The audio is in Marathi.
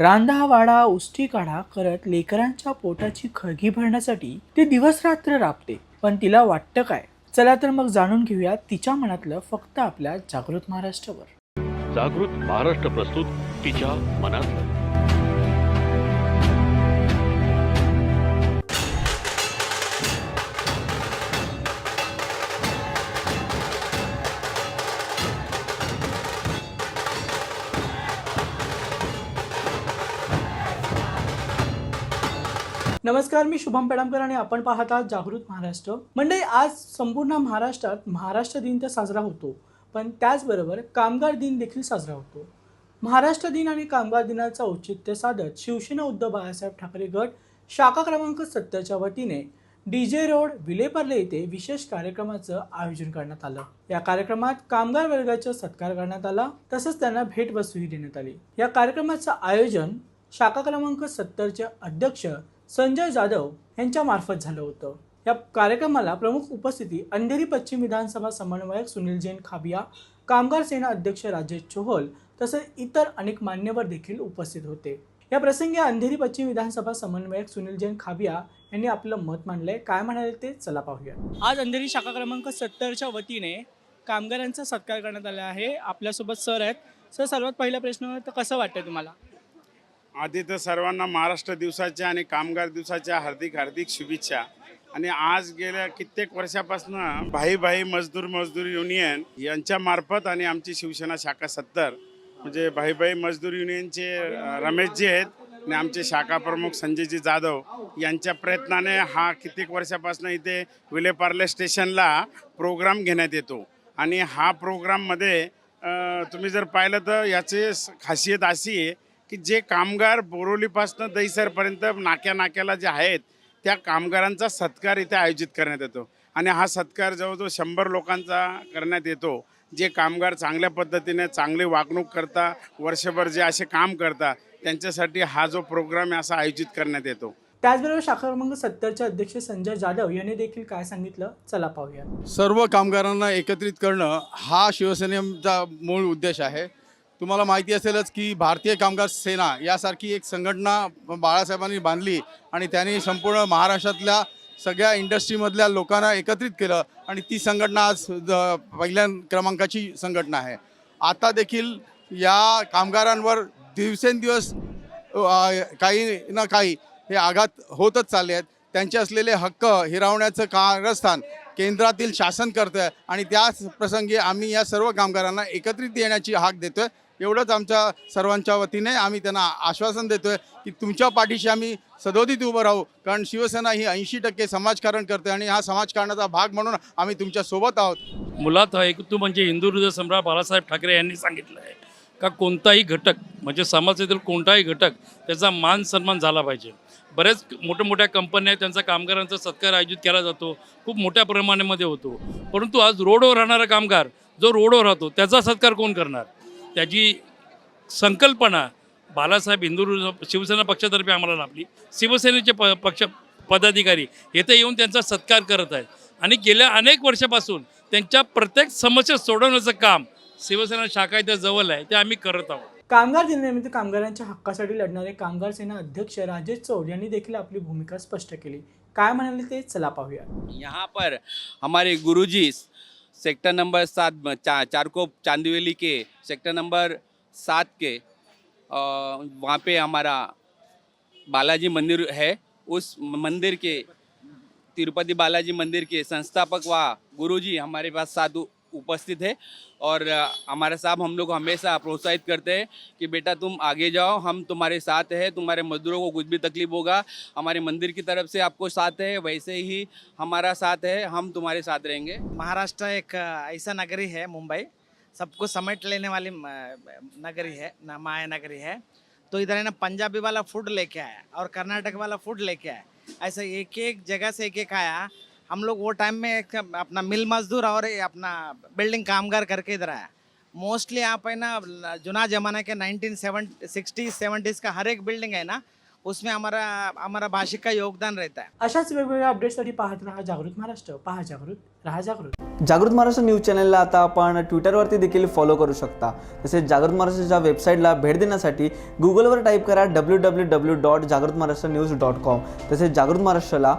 रांधा वाडा उष्टी काढा करत लेकरांच्या पोटाची खळगी भरण्यासाठी ती दिवस रात्र राबते. पण तिला वाटतं काय? चला तर मग जाणून घेऊया तिच्या मनातलं फक्त आपल्या जागृत महाराष्ट्रावर. जागृत महाराष्ट्र प्रस्तुत तिच्या मनातलं. नमस्कार मी शुभम पेडामकर आणि आपण पाहत आहात जागृत महाराष्ट्र. म्हणजे आज संपूर्ण महाराष्ट्रात महाराष्ट्र दिन तर साजरा होतो पण त्याचबरोबर कामगार दिन देखील साजरा होतो. महाराष्ट्र दिन आणि कामगार दिनाचं औचित्य साधत शिवसेना उद्धव बाळासाहेब ठाकरे गट शाखा क्रमांक सत्तरच्या वतीने डी जे रोड विलेपार्ले येथे विशेष कार्यक्रमाचं आयोजन करण्यात आलं. या कार्यक्रमात कामगार वर्गाचा सत्कार करण्यात आला तसंच त्यांना भेटवस्तूही देण्यात आली. या कार्यक्रमाचं आयोजन शाखा क्रमांक सत्तरचे अध्यक्ष संजय जाधव यांच्यामार्फत झालं होतं. या कार्यक्रमाला प्रमुख उपस्थिती अंधेरी पश्चिम विधानसभा समन्वयक सुनील जैन खाबिया कामगार सेना अध्यक्ष राजेश चोहल तसेच इतर अनेक मान्यवर देखील उपस्थित होते. या प्रसंगी अंधेरी पश्चिम विधानसभा समन्वयक सुनील जैन खाबिया यांनी आपलं मत मांडलंय. काय म्हणाले ते? चला पाहूया. आज अंधेरी शाखा क्रमांक सत्तरच्या वतीने कामगारांचा सत्कार करण्यात आला आहे. आपल्यासोबत सर आहेत. सर सर्वात पहिला प्रश्न तर कसं वाटतं तुम्हाला? आधी तर सर्वांना महाराष्ट्र दिवसाच्या आणि कामगार दिवसाच्या हार्दिक हार्दिक शुभेच्छा. आणि आज गेल्या कित्येक वर्षापासून भाई भाई मजदूर मजदूर युनियन यांच्या मार्फत आणि आमची शिवसेना शाखा सत्तर म्हणजे भाई भाई मजदूर युनियनचे रमेशजी आहेत आणि आमचे शाखा प्रमुख संजयजी जाधव यांच्या प्रयत्नाने हा कित्येक वर्षापासून इथे विलेपार्ले स्टेशनला प्रोग्राम घेण्यात येतो. आणि हा प्रोग्राममध्ये तुम्ही जर पाहिलं तर याची स- खासियत अशी आहे की जे कामगार बोरोलीपासून दहीसरपर्यंत नाक्या नाक्याला जे आहेत त्या कामगारांचा सत्कार इथे आयोजित करण्यात येतो. आणि हा सत्कार जवळजवळ शंभर लोकांचा करण्यात येतो. जे कामगार चांगल्या पद्धतीने चांगली वागणूक करता वर्षभर जे असे काम करतात त्यांच्यासाठी हा जो प्रोग्राम आहे असा आयोजित करण्यात येतो. त्याचबरोबर शाखा क्रमांक सत्तरचे अध्यक्ष संजय जाधव यांनी देखील काय सांगितलं? चला पाहूया. सर्व कामगारांना एकत्रित करणं हा शिवसेनेचा मूळ उद्देश आहे. तुम्हाला माहिती असेलच की भारतीय कामगार सेना यासारखी एक संघटना बाळासाहेबांनी बांधली आणि त्यांनी संपूर्ण महाराष्ट्रातल्या सगळ्या इंडस्ट्रीमधल्या लोकांना एकत्रित केलं आणि ती संघटना आज पहिल्या क्रमांकाची संघटना आहे. आता देखील या कामगारांवर दिवसेंदिवस काही ना काही हे आघात होतच चालले आहेत. त्यांचे असलेले हक्क हिरावण्याचं कारस्थान केंद्रातील शासन करतं आहे आणि त्याच प्रसंगी आम्ही या सर्व कामगारांना एकत्रित येण्याची हाक देतोय. एवढंच आमच्या सर्वांच्या वतीने आम्ही त्यांना आश्वासन देतोय की तुमच्या पाठीशी आम्ही सदोदित उभं राहू. कारण शिवसेना ही ऐंशी टक्के समाजकारण करते आणि हा समाजकारणाचा भाग म्हणून आम्ही तुमच्यासोबत आहोत. मुलात हा म्हणजे हिंदू हृदय सम्राट बाळासाहेब ठाकरे यांनी सांगितलं आहे का कोणताही घटक म्हणजे समाजातील कोणताही घटक त्याचा मान सन्मान झाला पाहिजे. बऱ्याच मोठ्या मोठ्या कंपन्या आहेत त्यांचा कामगारांचा सत्कार आयोजित केला जातो खूप मोठ्या प्रमाणामध्ये होतो. परंतु आज रोडवर राहणारा कामगार जो रोडवर राहतो त्याचा सत्कार कोण करणार? त्याची संकल्पना बाळासाहेब हिंदू शिवसेना पक्षातर्फे आम्हाला लाभली. शिवसेनेचे प पक्ष पदाधिकारी येथे येऊन त्यांचा सत्कार करत आहेत. आणि गेल्या अनेक वर्षापासून त्यांच्या प्रत्येक समस्या सोडवण्याचं काम शिवसेना शाखा इथं जवळ आहे ते आम्ही करत आहोत. कामगार दिनानिमित्त कामगारांच्या हक्कासाठी लढणारे कामगार सेना अध्यक्ष राजेश चौड यांनी देखील आपली भूमिका स्पष्ट केली. काय म्हणाले ते? चला पाहूया. यहाँ पर हमारे गुरुजी सेक्टर नंबर सात चा, चारकोप चांदीवेली के सेक्टर नंबर सात के वहाँ पे हमारा बालाजी मंदिर है। उस मंदिर के तिरुपति बालाजी मंदिर के संस्थापक व गुरुजी हमारे पास उ- उपस्थित है। और हमारे साहब हम लोग हमेशा प्रोत्साहित करते हैं कि बेटा तुम आगे जाओ, हम तुम्हारे साथ हैं, तुम्हारे मजदूरों को कुछ भी तकलीफ़ होगा, हमारे मंदिर की तरफ़ से आपको साथ है, वैसे ही हमारा साथ है, हम तुम्हारे साथ रहेंगे। महाराष्ट्र एक ऐसा नगरी है मुंबई, सबको समेट लेने वाली नगरी है माया नगरी है। तो इधर है ना, पंजाबी वाला फ़ूड लेके आया, और कर्नाटक वाला फ़ूड लेके आया। ऐसा एक एक जगह से एक एक आया हम लोग वो टाइम में एक अपना मिल मजदूर और ये अपना बिल्डिंग कामगार करके इधर आया। मोस्टली आप है ना जुना जमाना के नाइनटीन सेवन सिक्सटीज सेवेंटीज़ का हर एक बिल्डिंग है ना उसमें हमारा हमारा भाषिक का योगदान रहता है। अशाच वेगवेगळ्या अपडेटसाठी पाहत राहा जागृत महाराष्ट्र. पहा जागृत राहा जागृत. जागृत महाराष्ट्र न्यूज चॅनलला आता आपण ट्विटरवरती देखील फॉलो करू शकता. तसेच जागृत महाराष्ट्राच्या वेबसाईटला भेट देण्यासाठी गुगलवर टाईप करा डब्ल्यू डब्ल्यू डब्ल्यू डॉट जागृत महाराष्ट्र न्यूज डॉट कॉम तसेच जागृत महाराष्ट्राला